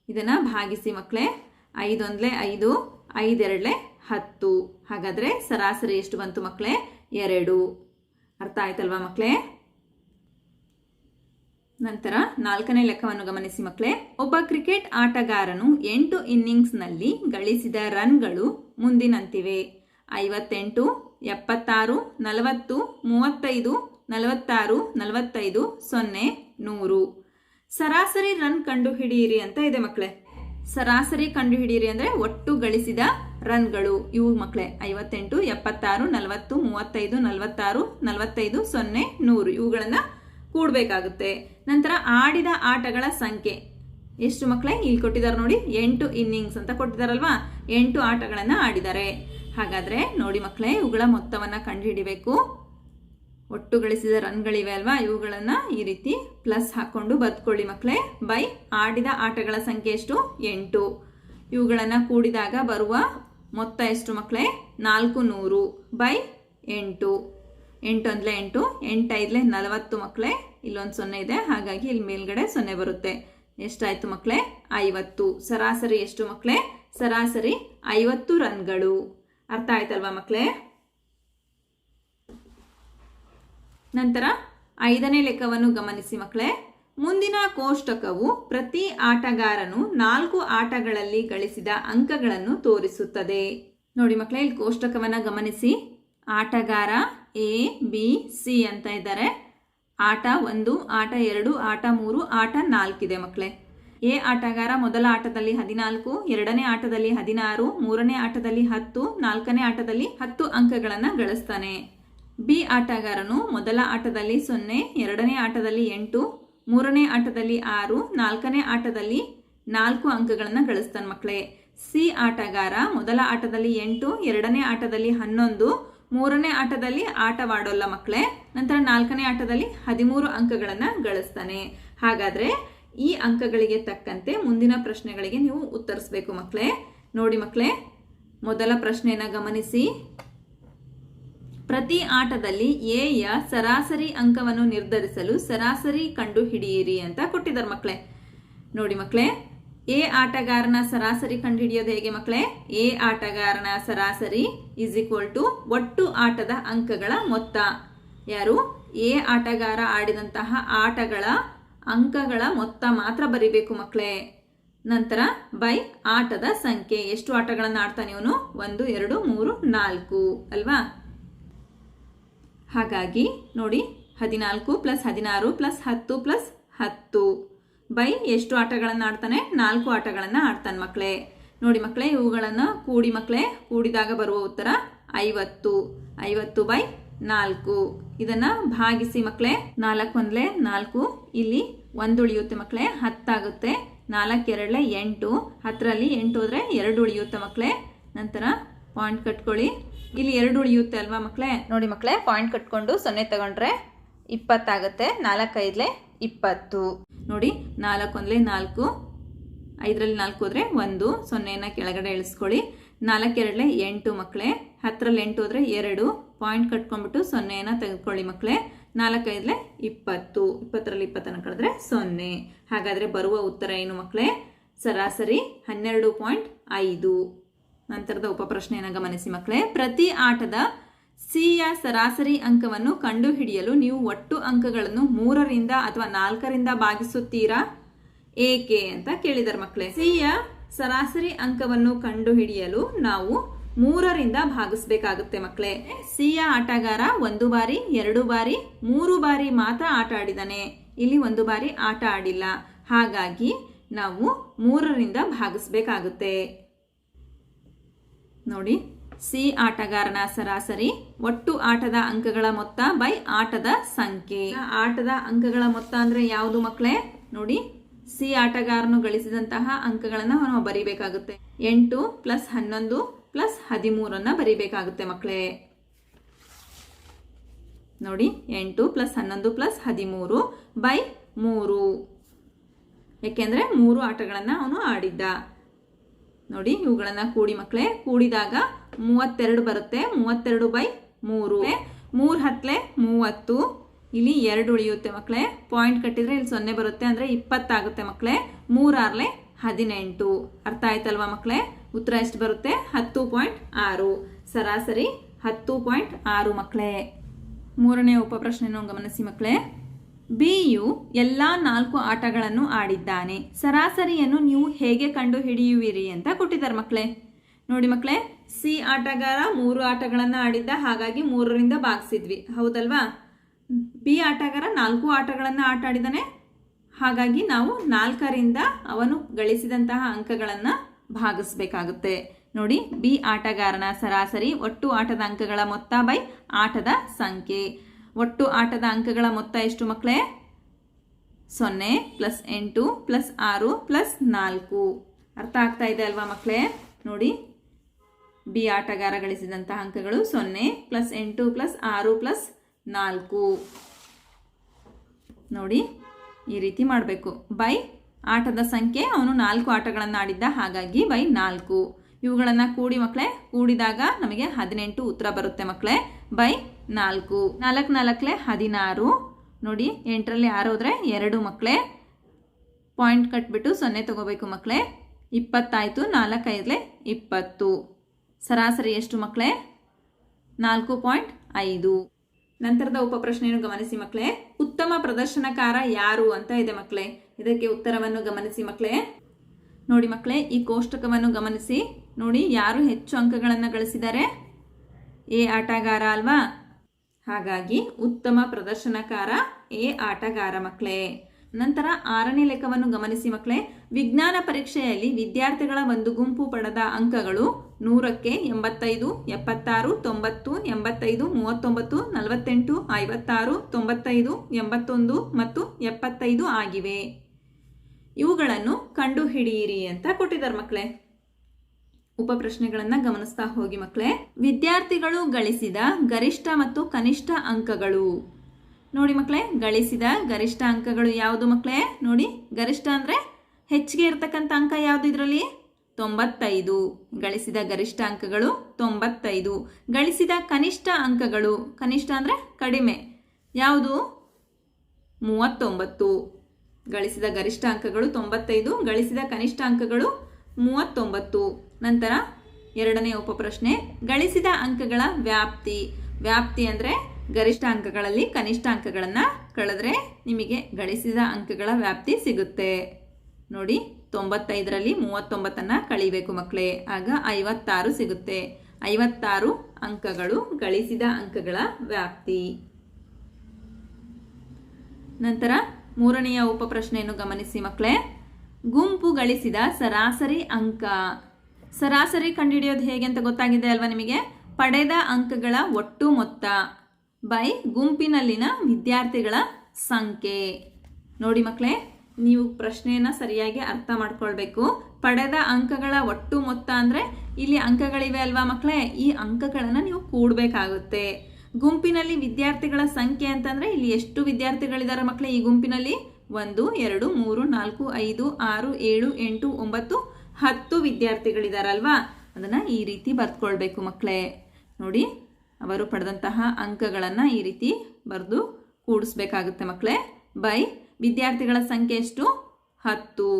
ಇದನ್ನು ಭಾಗಿಸಿ ಮಕ್ಕಳೇ ಐದೊಂದಲೇ ಐದು ಐದೆರಡಲೆ ಹತ್ತು. ಹಾಗಾದರೆ ಸರಾಸರಿ ಎಷ್ಟು ಬಂತು ಮಕ್ಕಳೇ ಎರಡು. ಅರ್ಥ ಆಯ್ತಲ್ವಾ ಮಕ್ಕಳೇ ನಂತರ ನಾಲ್ಕನೇ ಲೆಕ್ಕವನ್ನು ಗಮನಿಸಿ ಮಕ್ಕಳೇ. ಒಬ್ಬ ಕ್ರಿಕೆಟ್ ಆಟಗಾರನು ಎಂಟು ಇನ್ನಿಂಗ್ಸ್ನಲ್ಲಿ ಗಳಿಸಿದ ರನ್ಗಳು ಮುಂದಿನಂತಿವೆ. ಐವತ್ತೆಂಟು, ಎಪ್ಪತ್ತಾರು, ನಲವತ್ತು, ಮೂವತ್ತೈದು, ನಲವತ್ತಾರು, ನಲವತ್ತೈದು, ಸೊನ್ನೆ, ನೂರು. ಸರಾಸರಿ ರನ್ ಕಂಡು ಹಿಡಿಯಿರಿ ಅಂತ ಇದೆ ಮಕ್ಕಳೇ. ಸರಾಸರಿ ಕಂಡು ಹಿಡಿಯಿರಿ ಅಂದ್ರೆ ಒಟ್ಟು ಗಳಿಸಿದ ರನ್ಗಳು ಇವು ಮಕ್ಕಳೇ. ಐವತ್ತೆಂಟು, ಎಪ್ಪತ್ತಾರು, ನಲವತ್ತು, ಮೂವತ್ತೈದು, ನಲವತ್ತಾರು, ನಲವತ್ತೈದು, ಸೊನ್ನೆ, ನೂರು ಇವುಗಳನ್ನ ಕೂಡಬೇಕಾಗುತ್ತೆ. ನಂತರ ಆಡಿದ ಆಟಗಳ ಸಂಖ್ಯೆ. ಎಷ್ಟು ಮಕ್ಕಳೇ ಇಲ್ಲಿ ಕೊಟ್ಟಿದ್ದಾರೆ ನೋಡಿ, ಎಂಟು ಇನ್ನಿಂಗ್ಸ್ ಅಂತ ಕೊಟ್ಟಿದ್ದಾರಲ್ವಾ? ಎಂಟು ಆಟಗಳನ್ನು ಆಡಿದ್ದಾರೆ. ಹಾಗಾದರೆ ನೋಡಿ ಮಕ್ಕಳೇ ಇವುಗಳ ಮೊತ್ತವನ್ನು ಕಂಡುಹಿಡಿಬೇಕು. ಒಟ್ಟು ಗಳಿಸಿದ ರನ್ಗಳಿವೆ ಅಲ್ವಾ? ಇವುಗಳನ್ನು ಈ ರೀತಿ ಪ್ಲಸ್ ಹಾಕ್ಕೊಂಡು ಬದ್ಕೊಳ್ಳಿ ಮಕ್ಕಳೇ ಬೈ, ಆಡಿದ ಆಟಗಳ ಸಂಖ್ಯೆ ಎಷ್ಟು? ಎಂಟು. ಇವುಗಳನ್ನು ಕೂಡಿದಾಗ ಬರುವ ಮೊತ್ತ ಎಷ್ಟು ಮಕ್ಕಳೇ ನಾಲ್ಕು ನೂರು. ಬೈ, ಎಂಟು. ಎಂಟು ಎಂಟು ಎಂಟೈದಲೆ ನಲವತ್ತು ಮಕ್ಕಳೇ ಇಲ್ಲೊಂದು ಸೊನ್ನೆ ಇದೆ, ಹಾಗಾಗಿ ಇಲ್ಲಿ ಮೇಲ್ಗಡೆ ಸೊನ್ನೆ ಬರುತ್ತೆ. ಎಷ್ಟಾಯ್ತು ಮಕ್ಕಳೇ ಐವತ್ತು. ಸರಾಸರಿ ಎಷ್ಟು ಮಕ್ಕಳೇ ಸರಾಸರಿ ಐವತ್ತು ರನ್ಗಳು. ಅರ್ಥ ಆಯ್ತಲ್ವಾ ಮಕ್ಕಳೇ ನಂತರ ಐದನೇ ಲೆಕ್ಕವನ್ನು ಗಮನಿಸಿ ಮಕ್ಕಳೇ ಮುಂದಿನ ಕೋಷ್ಟಕವು ಪ್ರತಿ ಆಟಗಾರನು ನಾಲ್ಕು ಆಟಗಳಲ್ಲಿ ಗಳಿಸಿದ ಅಂಕಗಳನ್ನು ತೋರಿಸುತ್ತದೆ. ನೋಡಿ ಮಕ್ಕಳೇ ಇಲ್ಲಿ ಕೋಷ್ಟಕವನ್ನ ಗಮನಿಸಿ. ಆಟಗಾರ ಎ ಬಿ ಸಿ ಅಂತ ಇದ್ದಾರೆ. ಆಟ ಒಂದು, ಆಟ ಎರಡು, ಆಟ ಮೂರು, ಆಟ ನಾಲ್ಕಿದೆ ಮಕ್ಕಳೇ ಎ ಆಟಗಾರ ಮೊದಲ ಆಟದಲ್ಲಿ ಹದಿನಾಲ್ಕು, ಎರಡನೇ ಆಟದಲ್ಲಿ ಹದಿನಾರು, ಮೂರನೇ ಆಟದಲ್ಲಿ ಹತ್ತು, ನಾಲ್ಕನೇ ಆಟದಲ್ಲಿ ಹತ್ತು ಅಂಕಗಳನ್ನು ಗಳಿಸ್ತಾನೆ. ಬಿ ಆಟಗಾರನು ಮೊದಲ ಆಟದಲ್ಲಿ ಸೊನ್ನೆ, ಎರಡನೇ ಆಟದಲ್ಲಿ ಎಂಟು, ಮೂರನೇ ಆಟದಲ್ಲಿ ಆರು, ನಾಲ್ಕನೇ ಆಟದಲ್ಲಿ ನಾಲ್ಕು ಅಂಕಗಳನ್ನು ಗಳಿಸ್ತಾನೆ ಮಕ್ಕಳೇ ಸಿ ಆಟಗಾರ ಮೊದಲ ಆಟದಲ್ಲಿ ಎಂಟು, ಎರಡನೇ ಆಟದಲ್ಲಿ ಹನ್ನೊಂದು ಮೂರನೇ ಆಟದಲ್ಲಿ ಆಟವಾಡೋಲ್ಲ ಮಕ್ಕಳೇ ನಂತರ ನಾಲ್ಕನೇ ಆಟದಲ್ಲಿ ಹದಿಮೂರು ಅಂಕಗಳನ್ನು ಗಳಿಸ್ತಾನೆ. ಹಾಗಾದ್ರೆ ಈ ಅಂಕಗಳಿಗೆ ತಕ್ಕಂತೆ ಮುಂದಿನ ಪ್ರಶ್ನೆಗಳಿಗೆ ನೀವು ಉತ್ತರಿಸಬೇಕು ಮಕ್ಕಳೇ ನೋಡಿ ಮಕ್ಕಳೇ ಮೊದಲ ಪ್ರಶ್ನೆಯನ್ನು ಗಮನಿಸಿ. ಪ್ರತಿ ಆಟದಲ್ಲಿ ಎ ಯ ಸರಾಸರಿ ಅಂಕವನ್ನು ನಿರ್ಧರಿಸಲು ಸರಾಸರಿ ಕಂಡು ಹಿಡಿಯಿರಿ ಅಂತ ಕೊಟ್ಟಿದ್ದಾರೆ ಮಕ್ಕಳೇ ನೋಡಿ ಮಕ್ಕಳೇ ಎ ಆಟಗಾರನ ಸರಾಸರಿ ಕಂಡುಹಿಡಿಯೋದು ಹೇಗೆ ಮಕ್ಕಳೇ? ಎ ಆಟಗಾರನ ಸರಾಸರಿ ಇಸ್ ಈಕ್ವಲ್ ಟು ಒಟ್ಟು ಆಟದ ಅಂಕಗಳ ಮೊತ್ತ. ಯಾರು? ಎ ಆಟಗಾರ ಆಡಿದಂತಹ ಆಟಗಳ ಅಂಕಗಳ ಮೊತ್ತ ಮಾತ್ರ ಬರಿಬೇಕು ಮಕ್ಕಳೇ. ನಂತರ ಬೈ ಆಟದ ಸಂಖ್ಯೆ. ಎಷ್ಟು ಆಟಗಳನ್ನು ಆಡ್ತಾನೆ ಇವನು? ಒಂದು, ಎರಡು, ಮೂರು, ನಾಲ್ಕು. ಅಲ್ವಾ? ಹಾಗಾಗಿ ನೋಡಿ, ಹದಿನಾಲ್ಕು ಪ್ಲಸ್ ಹದಿನಾರು ಪ್ಲಸ್ ಹತ್ತು ಪ್ಲಸ್ ಹತ್ತು. ಬೈ ಎಷ್ಟು ಆಟಗಳನ್ನು ಆಡ್ತಾನೆ? ನಾಲ್ಕು ಆಟಗಳನ್ನು ಆಡ್ತಾನೆ ಮಕ್ಕಳೇ ನೋಡಿ ಮಕ್ಕಳೇ ಇವುಗಳನ್ನು ಕೂಡಿ ಮಕ್ಕಳೇ ಕೂಡಿದಾಗ ಬರುವ ಉತ್ತರ ಐವತ್ತು. ಐವತ್ತು ಬೈ ನಾಲ್ಕು. ಇದನ್ನ ಭಾಗಿಸಿ ಮಕ್ಕಳೇ ನಾಲ್ಕು ಒಂದ್ಲೆ ನಾಲ್ಕು. ಇಲ್ಲಿ ಒಂದು ಉಳಿಯುತ್ತೆ ಮಕ್ಕಳೇ ಹತ್ತಾಗುತ್ತೆ. ನಾಲ್ಕು ಎರಡಲೆ ಎಂಟು. ಹತ್ತರಲ್ಲಿ ಎಂಟು ಹೋದರೆ ಎರಡು ಉಳಿಯುತ್ತೆ ಮಕ್ಕಳೇ ನಂತರ ಪಾಯಿಂಟ್ ಕಟ್ಕೊಳ್ಳಿ. ಇಲ್ಲಿ ಎರಡು ಉಳಿಯುತ್ತೆ ಅಲ್ವಾ ಮಕ್ಕಳೇ ನೋಡಿ ಮಕ್ಕಳೇ ಪಾಯಿಂಟ್ ಕಟ್ಕೊಂಡು ಸೊನ್ನೆ ತಗೊಂಡ್ರೆ ಇಪ್ಪತ್ತಾಗುತ್ತೆ, ನಾಲ್ಕೈದ್ಲೆ ಇಪ್ಪತ್ತು. ನೋಡಿ, ನಾಲ್ಕೊಂದ್ಲೆ ನಾಲ್ಕು, ಐದರಲ್ಲಿ ನಾಲ್ಕು ಹೋದ್ರೆ ಒಂದು, ಸೊನ್ನೆಯನ್ನು ಕೆಳಗಡೆ ಇಳಿಸ್ಕೊಳ್ಳಿ. ನಾಲ್ಕೆರಡಲೆ ಎಂಟು ಮಕ್ಕಳೇ, ಹತ್ತರಲ್ಲಿ ಎಂಟು ಹೋದರೆ ಎರಡು. ಪಾಯಿಂಟ್ ಕಟ್ಕೊಂಡ್ಬಿಟ್ಟು ಸೊನ್ನೆಯನ್ನು ತೆಗೆದುಕೊಳ್ಳಿ ಮಕ್ಕಳೇ. ನಾಲ್ಕೈದಲೆ ಇಪ್ಪತ್ತು. ಇಪ್ಪತ್ತರಲ್ಲಿ ಇಪ್ಪತ್ತನ್ನು ಕಳೆದ್ರೆ ಸೊನ್ನೆ. ಹಾಗಾದರೆ ಬರುವ ಉತ್ತರ ಏನು ಮಕ್ಕಳೇ? ಸರಾಸರಿ ಹನ್ನೆರಡು ಪಾಯಿಂಟ್ ಐದು. ನಂತರದ ಉಪಪ್ರಶ್ನೆಯನ್ನು ಗಮನಿಸಿ ಮಕ್ಕಳೇ. ಪ್ರತಿ ಆಟದ ಸಿಯ ಸರಾಸರಿ ಅಂಕವನ್ನು ಕಂಡುಹಿಡಿಯಲು ನೀವು ಒಟ್ಟು ಅಂಕಗಳನ್ನು ಮೂರರಿಂದ ಅಥವಾ ನಾಲ್ಕರಿಂದ ಭಾಗಿಸುತ್ತೀರಾ? ಏಕೆ ಅಂತ ಕೇಳಿದರು ಮಕ್ಕಳೇ ಸಿಯ ಸರಾಸರಿ ಅಂಕವನ್ನು ಕಂಡುಹಿಡಿಯಲು ನಾವು ಮೂರರಿಂದ ಭಾಗಿಸ್ಬೇಕಾಗುತ್ತೆ ಮಕ್ಕಳೇ ಸಿಯ ಆಟಗಾರ ಒಂದು ಬಾರಿ, ಎರಡು ಬಾರಿ, ಮೂರು ಬಾರಿ ಮಾತ್ರ ಆಟ ಆಡಿದಾನೆ. ಇಲ್ಲಿ ಒಂದು ಬಾರಿ ಆಟ ಆಡಿಲ್ಲ. ಹಾಗಾಗಿ ನಾವು ಮೂರರಿಂದ ಭಾಗಿಸ್ಬೇಕಾಗುತ್ತೆ. ನೋಡಿ. ಸಿ ಆಟಗಾರನ ಸರಾಸರಿ ಒಟ್ಟು ಆಟದ ಅಂಕಗಳ ಮೊತ್ತ ಬೈ ಆಟದ ಸಂಖ್ಯೆ. ಆಟದ ಅಂಕಗಳ ಮೊತ್ತ ಅಂದ್ರೆ ಯಾವುದು ಮಕ್ಕಳೇ ನೋಡಿ, ಸಿ ಆಟಗಾರನು ಗಳಿಸಿದಂತಹ ಅಂಕಗಳನ್ನು ನಾವು ಬರಿಬೇಕಾಗುತ್ತೆ. ಎಂಟು ಪ್ಲಸ್ ಹನ್ನೊಂದು ಪ್ಲಸ್ ಹದಿಮೂರನ್ನ ಬರಿಬೇಕಾಗುತ್ತೆ ಮಕ್ಕಳೇ ನೋಡಿ, ಎಂಟು ಪ್ಲಸ್ ಹನ್ನೊಂದು ಪ್ಲಸ್ ಹದಿಮೂರು ಬೈ ಮೂರು. ಯಾಕೆಂದ್ರೆ ಮೂರು ಆಟಗಳನ್ನು ಅವನು ಆಡಿದ್ದ. ನೋಡಿ, ಇವುಗಳನ್ನ ಕೂಡಿ ಮಕ್ಕಳೇ ಕೂಡಿದಾಗ ಮೂವತ್ತೆರಡು ಬರುತ್ತೆ. ಮೂವತ್ತೆರಡು ಬೈ ಮೂರು. ಮೂರು ಹತ್ತಲೆ ಮೂವತ್ತು. ಇಲ್ಲಿ ಎರಡು ಉಳಿಯುತ್ತೆ ಮಕ್ಕಳೇ ಪಾಯಿಂಟ್ ಕಟ್ಟಿದ್ರೆ ಇಲ್ಲಿ ಸೊನ್ನೆ ಬರುತ್ತೆ ಅಂದ್ರೆ ಇಪ್ಪತ್ತಾಗುತ್ತೆ ಮಕ್ಕಳೇ ಮೂರಾರ್ಲೆ ಹದಿನೆಂಟು. ಅರ್ಥ ಆಯ್ತಲ್ವಾ ಮಕ್ಕಳೇ ಉತ್ತರ ಎಷ್ಟು ಬರುತ್ತೆ? ಹತ್ತು ಪಾಯಿಂಟ್ ಆರು. ಸರಾಸರಿ ಹತ್ತು ಪಾಯಿಂಟ್ ಆರು ಮಕ್ಕಳೇ ಮೂರನೇ ಉಪಪ್ರಶ್ನೆಯನ್ನು ಗಮನಿಸಿ ಮಕ್ಕಳೇ ಬಿಯು ಎಲ್ಲ ನಾಲ್ಕು ಆಟಗಳನ್ನು ಆಡಿದ್ದಾನೆ. ಸರಾಸರಿಯನ್ನು ನೀವು ಹೇಗೆ ಕಂಡು ಹಿಡಿಯುವಿರಿ ಅಂತ ಕೊಟ್ಟಿದ್ದಾರೆ ಮಕ್ಕಳೇ ನೋಡಿ ಮಕ್ಕಳೇ, ಸಿ ಆಟಗಾರ ಮೂರು ಆಟಗಳನ್ನು ಆಡಿದ್ದ, ಹಾಗಾಗಿ ಮೂರರಿಂದ ಭಾಗಿಸಿದ್ವಿ. ಹೌದಲ್ವಾ? ಬಿ ಆಟಗಾರ ನಾಲ್ಕು ಆಟಗಳನ್ನು ಆಟ ಆಡಿದ್ದಾನೆ ಹಾಗಾಗಿ ನಾವು ನಾಲ್ಕರಿಂದ ಅವನು ಗಳಿಸಿದಂತಹ ಅಂಕಗಳನ್ನು ಭಾಗಿಸ್ಬೇಕಾಗುತ್ತೆ. ನೋಡಿ, ಬಿ ಆಟಗಾರನ ಸರಾಸರಿ ಒಟ್ಟು ಆಟದ ಅಂಕಗಳ ಮೊತ್ತ ಬೈ ಆಟದ ಸಂಖ್ಯೆ. ಒಟ್ಟು ಆಟದ ಅಂಕಗಳ ಮೊತ್ತ ಎಷ್ಟು ಮಕ್ಕಳೇ? ಸೊನ್ನೆ ಪ್ಲಸ್ ಎಂಟು ಪ್ಲಸ್ ಆರು ಪ್ಲಸ್ ನಾಲ್ಕು. ಅರ್ಥ ಆಗ್ತಾ ಇದೆ ಅಲ್ವಾ ಮಕ್ಕಳೇ? ನೋಡಿ ಬಿ ಆಟಗಾರ ಗಳಿಸಿದಂತಹ ಅಂಕಗಳು ಸೊನ್ನೆ ಪ್ಲಸ್ ಎಂಟು ಪ್ಲಸ್ ಆರು ಪ್ಲಸ್ ನಾಲ್ಕು. ನೋಡಿ, ಈ ರೀತಿ ಮಾಡಬೇಕು. ಬೈ ಆಟದ ಸಂಖ್ಯೆ, ಅವನು ನಾಲ್ಕು ಆಟಗಳನ್ನು ಆಡಿದ್ದ ಹಾಗಾಗಿ ಬೈ ನಾಲ್ಕು. ಇವುಗಳನ್ನು ಕೂಡಿ ಮಕ್ಕಳೇ ಕೂಡಿದಾಗ ನಮಗೆ ಹದಿನೆಂಟು ಉತ್ತರ ಬರುತ್ತೆ ಮಕ್ಕಳೇ ಬೈ ನಾಲ್ಕು. ನಾಲ್ಕು ನಾಲ್ಕಲೆ ಹದಿನಾರು. ನೋಡಿ, ಎಂಟರಲ್ಲಿ ಆರು ಹೋದರೆ ಎರಡು ಮಕ್ಕಳೇ ಪಾಯಿಂಟ್ ಕಟ್ಬಿಟ್ಟು ಸೊನ್ನೆ ತಗೋಬೇಕು ಮಕ್ಕಳೇ ಇಪ್ಪತ್ತಾಯಿತು, ನಾಲ್ಕೈದಲೆ ಇಪ್ಪತ್ತು. ಸರಾಸರಿ ಎಷ್ಟು ಮಕ್ಕಳೇ ನಾಲ್ಕು ಪಾಯಿಂಟ್ ಐದು. ನಂತರದ ಉಪಪ್ರಶ್ನೆಯನ್ನು ಗಮನಿಸಿ ಮಕ್ಕಳೇ ಉತ್ತಮ ಪ್ರದರ್ಶನಕಾರ ಯಾರು ಅಂತ ಇದೆ ಮಕ್ಕಳೇ ಇದಕ್ಕೆ ಉತ್ತರವನ್ನು ಗಮನಿಸಿ ಮಕ್ಕಳೇ ನೋಡಿ ಮಕ್ಕಳೇ ಈ ಕೋಷ್ಟಕವನ್ನು ಗಮನಿಸಿ. ನೋಡಿ, ಯಾರು ಹೆಚ್ಚು ಅಂಕಗಳನ್ನು ಗಳಿಸಿದ್ದಾರೆ? ಎ ಆಟಗಾರ ಅಲ್ವಾ? ಹಾಗಾಗಿ ಉತ್ತಮ ಪ್ರದರ್ಶನಕಾರ ಎ ಆಟಗಾರ ಮಕ್ಕಳೇ ನಂತರ ಆರನೇ ಲೆಕ್ಕವನ್ನು ಗಮನಿಸಿ ಮಕ್ಕಳೇ. ವಿಜ್ಞಾನ ಪರೀಕ್ಷೆಯಲ್ಲಿ ವಿದ್ಯಾರ್ಥಿಗಳ ಒಂದು ಗುಂಪು ಪಡೆದ ಅಂಕಗಳು ನೂರಕ್ಕೆ ಎಂಬತ್ತೈದು, ಎಪ್ಪತ್ತಾರು, ತೊಂಬತ್ತು, ಎಂಬತ್ತೈದು, ಮೂವತ್ತೊಂಬತ್ತು, ನಲವತ್ತೆಂಟು, ಐವತ್ತಾರು, ತೊಂಬತ್ತೈದು, ಎಂಬತ್ತೊಂದು ಮತ್ತು ಎಪ್ಪತ್ತೈದು ಆಗಿವೆ. ಇವುಗಳನ್ನು ಕಂಡುಹಿಡಿಯಿರಿ ಅಂತ ಕೊಟ್ಟಿದ್ದಾರೆ ಮಕ್ಕಳೇ. ಉಪ ಪ್ರಶ್ನೆಗಳನ್ನು ಗಮನಿಸ್ತಾ ಹೋಗಿ ಮಕ್ಕಳೇ. ವಿದ್ಯಾರ್ಥಿಗಳು ಗಳಿಸಿದ ಗರಿಷ್ಠ ಮತ್ತು ಕನಿಷ್ಠ ಅಂಕಗಳು. ನೋಡಿ ಮಕ್ಕಳೇ ಗಳಿಸಿದ ಗರಿಷ್ಠ ಅಂಕಗಳು ಯಾವುದು ಮಕ್ಕಳೇ ನೋಡಿ, ಗರಿಷ್ಠ ಅಂದರೆ ಹೆಚ್ಚಿಗೆ ಇರತಕ್ಕಂಥ ಅಂಕ ಯಾವುದು ಇದರಲ್ಲಿ? ತೊಂಬತ್ತೈದು. ಗಳಿಸಿದ ಗರಿಷ್ಠ ಅಂಕಗಳು ತೊಂಬತ್ತೈದು. ಗಳಿಸಿದ ಕನಿಷ್ಠ ಅಂಕಗಳು, ಕನಿಷ್ಠ ಅಂದರೆ ಕಡಿಮೆ. ಯಾವುದು? ಮೂವತ್ತೊಂಬತ್ತು. ಗಳಿಸಿದ ಗರಿಷ್ಠ ಅಂಕಗಳು ತೊಂಬತ್ತೈದು, ಗಳಿಸಿದ ಕನಿಷ್ಠ ಅಂಕಗಳು ಮೂವತ್ತೊಂಬತ್ತು. ನಂತರ ಎರಡನೇ ಉಪಪ್ರಶ್ನೆ, ಗಳಿಸಿದ ಅಂಕಗಳ ವ್ಯಾಪ್ತಿ. ವ್ಯಾಪ್ತಿ ಅಂದರೆ ಗರಿಷ್ಠ ಅಂಕಗಳಲ್ಲಿ ಕನಿಷ್ಠ ಅಂಕಗಳನ್ನು ಕಳೆದ್ರೆ ನಿಮಗೆ ಗಳಿಸಿದ ಅಂಕಗಳ ವ್ಯಾಪ್ತಿ ಸಿಗುತ್ತೆ. ನೋಡಿ, ತೊಂಬತ್ತೈದರಲ್ಲಿ ಮೂವತ್ತೊಂಬತ್ತನ್ನು ಕಳಿಬೇಕು ಮಕ್ಕಳೇ ಆಗ ಐವತ್ತಾರು ಸಿಗುತ್ತೆ. ಐವತ್ತಾರು ಅಂಕಗಳು ಗಳಿಸಿದ ಅಂಕಗಳ ವ್ಯಾಪ್ತಿ. ನಂತರ ಮೂರನೆಯ ಉಪಪ್ರಶ್ನೆಯನ್ನು ಗಮನಿಸಿ ಮಕ್ಕಳೇ ಗುಂಪು ಗಳಿಸಿದ ಸರಾಸರಿ ಅಂಕ. ಸರಾಸರಿ ಕಂಡುಹಿಡಿಯೋದು ಹೇಗೆ ಅಂತ ಗೊತ್ತಾಗಿದೆ ಅಲ್ವಾ ನಿಮಗೆ? ಪಡೆದ ಅಂಕಗಳ ಒಟ್ಟು ಮೊತ್ತ. ಬೈ ಗುಂಪಿನಲ್ಲಿನ ವಿದ್ಯಾರ್ಥಿಗಳ ಸಂಖ್ಯೆ. ನೋಡಿ ಮಕ್ಕಳೇ ನೀವು ಪ್ರಶ್ನೆಯನ್ನು ಸರಿಯಾಗಿ ಅರ್ಥ ಮಾಡ್ಕೊಳ್ಬೇಕು. ಪಡೆದ ಅಂಕಗಳ ಒಟ್ಟು ಮೊತ್ತ ಅಂದರೆ ಇಲ್ಲಿ ಅಂಕಗಳಿವೆ ಅಲ್ವಾ ಮಕ್ಕಳೇ ಈ ಅಂಕಗಳನ್ನು ನೀವು ಕೂಡಬೇಕಾಗುತ್ತೆ. ಗುಂಪಿನಲ್ಲಿ ವಿದ್ಯಾರ್ಥಿಗಳ ಸಂಖ್ಯೆ ಅಂತಂದರೆ ಇಲ್ಲಿ ಎಷ್ಟು ವಿದ್ಯಾರ್ಥಿಗಳಿದ್ದಾರೆ ಮಕ್ಕಳೇ ಈ ಗುಂಪಿನಲ್ಲಿ? ಒಂದು, ಎರಡು, ಮೂರು, ನಾಲ್ಕು, ಐದು, ಆರು, ಏಳು, ಎಂಟು, ಒಂಬತ್ತು, ಹತ್ತು ವಿದ್ಯಾರ್ಥಿಗಳಿದಾರಲ್ವಾ? ಅದನ್ನು ಈ ರೀತಿ ಬರ್ತ್ಕೊಳ್ಬೇಕು ಮಕ್ಕಳೇ ನೋಡಿ ಅವರು ಪಡೆದಂತಹ ಅಂಕಗಳನ್ನು ಈ ರೀತಿ ಬರೆದು ಕೂಡಿಸ್ಬೇಕಾಗುತ್ತೆ ಮಕ್ಕಳೇ. ಬೈ. ವಿದ್ಯಾರ್ಥಿಗಳ ಸಂಖ್ಯೆ ಎಷ್ಟು? ಹತ್ತು.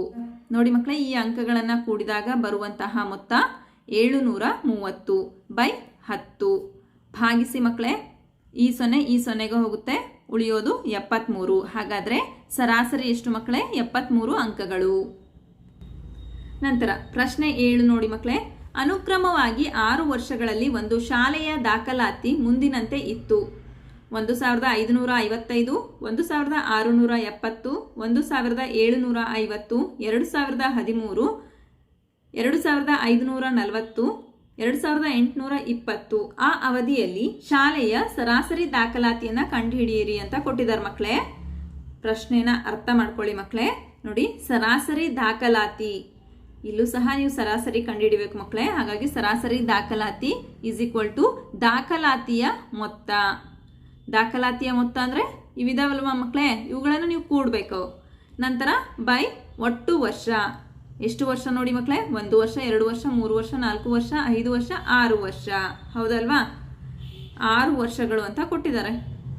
ನೋಡಿ ಮಕ್ಕಳೇ, ಈ ಅಂಕಗಳನ್ನು ಕೂಡಿದಾಗ ಬರುವಂತಹ ಮೊತ್ತ ಏಳುನೂರ ಮೂವತ್ತು ಬೈ. ಹತ್ತು. ಭಾಗಿಸಿ ಮಕ್ಕಳೇ, ಈ ಸೊನ್ನೆ ಈ ಸೊನ್ನೆಗೆ ಹೋಗುತ್ತೆ, ಉಳಿಯೋದು ಎಪ್ಪತ್ತ್ಮೂರು ಹಾಗಾದರೆ ಸರಾಸರಿ ಎಷ್ಟು ಮಕ್ಕಳೇ? ಎಪ್ಪತ್ತ್ಮೂರು ಅಂಕಗಳು. ನಂತರ ಪ್ರಶ್ನೆ ಏಳು ನೋಡಿ ಮಕ್ಕಳೇ ಅನುಕ್ರಮವಾಗಿ ಆರು ವರ್ಷಗಳಲ್ಲಿ ಒಂದು ಶಾಲೆಯ ದಾಖಲಾತಿ ಮುಂದಿನಂತೆ ಇತ್ತು. ಒಂದು ಸಾವಿರದ ಐದುನೂರ ಐವತ್ತೈದು, ಒಂದು ಸಾವಿರದ ಆರುನೂರ ಎಪ್ಪತ್ತು, ಒಂದು ಸಾವಿರದ ಏಳುನೂರ ಐವತ್ತು, ಎರಡು ಸಾವಿರದ ಹದಿಮೂರು, ಎರಡು ಸಾವಿರದ ಐದುನೂರ ನಲವತ್ತು, ಎರಡು ಸಾವಿರದ ಎಂಟುನೂರ ಇಪ್ಪತ್ತು. ಆ ಅವಧಿಯಲ್ಲಿ ಶಾಲೆಯ ಸರಾಸರಿ ದಾಖಲಾತಿಯನ್ನು ಕಂಡುಹಿಡಿಯಿರಿ ಅಂತ ಕೊಟ್ಟಿದ್ದಾರೆ ಮಕ್ಕಳೇ. ಪ್ರಶ್ನೆನ ಅರ್ಥ ಮಾಡ್ಕೊಳ್ಳಿ ಮಕ್ಕಳೇ. ನೋಡಿ, ಸರಾಸರಿ ದಾಖಲಾತಿ. ಇಲ್ಲೂ ಸಹ ನೀವು ಸರಾಸರಿ ಕಂಡುಹಿಡಿಬೇಕು ಮಕ್ಕಳೇ. ಹಾಗಾಗಿ ಸರಾಸರಿ ದಾಖಲಾತಿ ಈಸ್ ಈಕ್ವಲ್ ಟು ದಾಖಲಾತಿಯ ಮೊತ್ತ. ದಾಖಲಾತಿಯ ಮೊತ್ತ ಅಂದರೆ ಇವಿದಾವಲ್ವ ಮಕ್ಕಳೇ? ಇವುಗಳನ್ನು ನೀವು ಕೂಡಬೇಕು. ನಂತರ ಬೈ ಒಟ್ಟು ವರ್ಷ. ಎಷ್ಟು ವರ್ಷ ನೋಡಿ ಮಕ್ಕಳೇ? ಒಂದು ವರ್ಷ, ಎರಡು ವರ್ಷ, ಮೂರು ವರ್ಷ, ನಾಲ್ಕು ವರ್ಷ, ಐದು ವರ್ಷ, ಆರು ವರ್ಷ. ಹೌದಲ್ವಾ? ಆರು ವರ್ಷಗಳು ಅಂತ ಕೊಟ್ಟಿದ್ದಾರೆ.